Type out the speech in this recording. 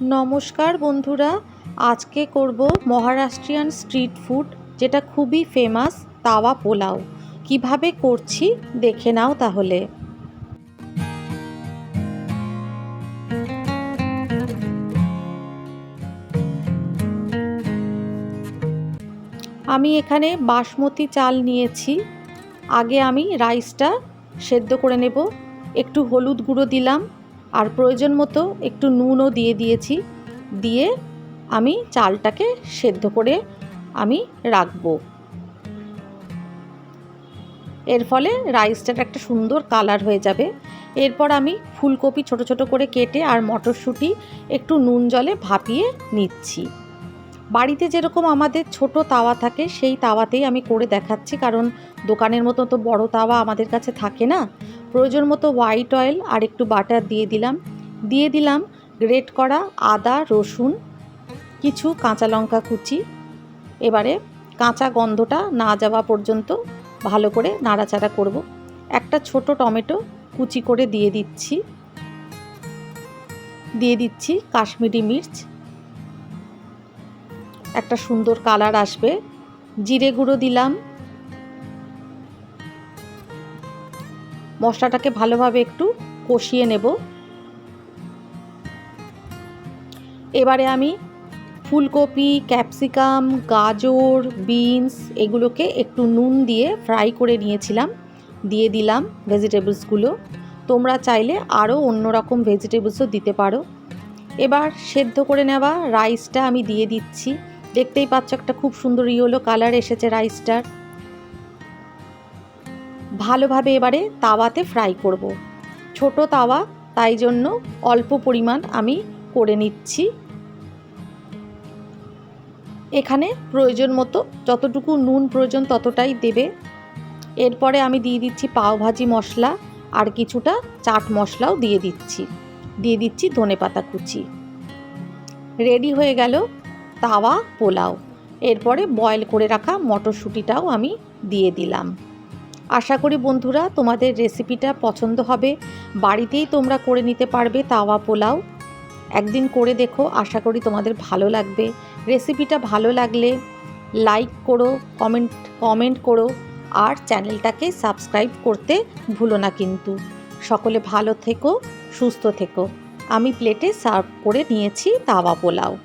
নমস্কার বন্ধুরা, আজকে করব মহারাষ্ট্রিয়ান স্ট্রিট ফুড, যেটা খুবই ফেমাস তাওয়া পোলাও। কীভাবে করছি, দেখে নাও তাহলে। আমি এখানে বাসমতি চাল নিয়েছি। আগে আমি রাইসটা সেদ্ধ করে নেব। একটু হলুদ গুঁড়ো দিলাম। আর প্রয়োজন মতো একটু নুনও দিয়ে দিয়েছি। দিয়ে আমি চালটাকে সেদ্ধ করে আমি রাখব। এর ফলে রাইসটার একটা সুন্দর কালার হয়ে যাবে। এরপর আমি ফুলকপি ছোট ছোট করে কেটে আর মটরশুঁটি একটু নুন জলে ভাপিয়ে নিচ্ছি। বাড়িতে যেরকম আমাদের ছোট তাওয়া থাকে, সেই তাওয়াতেই আমি করে দেখাচ্ছি। কারণ দোকানের মতো তো বড় তাওয়া আমাদের কাছে থাকে না। প্রয়োজন মতো হোয়াইট অয়েল আর একটু বাটার দিয়ে দিলাম। দিয়ে দিলাম গ্রেট করা আদা, রসুন, কিছু কাঁচা লঙ্কা কুচি। এবারে কাঁচা গন্ধটা না যাওয়া পর্যন্ত ভালো করে নাড়াচাড়া করব। একটা ছোট টমেটো কুচি করে দিয়ে দিচ্ছি। দিয়ে দিচ্ছি কাশ্মীরি মির্চ। একটা সুন্দর কালার আসবে। জিরে গুঁড়ো দিলাম। মশলাটাকে ভালোভাবে একটু কষিয়ে নেব। এবারে আমি ফুলকপি, ক্যাপসিকাম, গাজর, বিনস এগুলোকে একটু নুন দিয়ে ফ্রাই করে নিয়েছিলাম, দিয়ে দিলাম ভেজিটেবলসগুলো। তোমরা চাইলে আরও অন্য রকম ভেজিটেবলসও দিতে পারো। এবার সেদ্ধ করে নেওয়া রাইসটা আমি দিয়ে দিচ্ছি। দেখতেই পাচ্ছ একটা খুব সুন্দর ইয়েলো কালার এসেছে রাইসটার। ভালোভাবে এবারে তাওয়াতে ফ্রাই করব। ছোট তাওয়া, তাই জন্য অল্প পরিমাণ আমি করে নিচ্ছি। এখানে প্রয়োজন মতো, যতটুকু নুন প্রয়োজন ততটাই দেবে। এরপরে আমি দিয়ে দিচ্ছি পাওভাজি মশলা, আর কিছুটা চাট মশলাও দিয়ে দিচ্ছি। দিয়ে দিচ্ছি ধনে পাতা কুচি। রেডি হয়ে গেল তাওয়া পোলাও। এরপরে বয়েল করে রাখা মটরশুঁটিটাও আমি দিয়ে দিলাম। আশা করি বন্ধুরা তোমাদের রেসিপিটা পছন্দ হবে। বাড়িতেই তোমরা করে নিতে পারবে তাওয়া পোলাও। একদিন করে দেখো, আশা করি তোমাদের ভালো লাগবে। রেসিপিটা ভালো লাগলে লাইক করো কমেন্ট কমেন্ট করো, আর চ্যানেলটাকে সাবস্ক্রাইব করতে ভুলো না কিন্তু। সকলে ভালো থেকো, সুস্থ থেকো। আমি প্লেটে সার্ভ করে নিয়েছি তাওয়া পোলাও।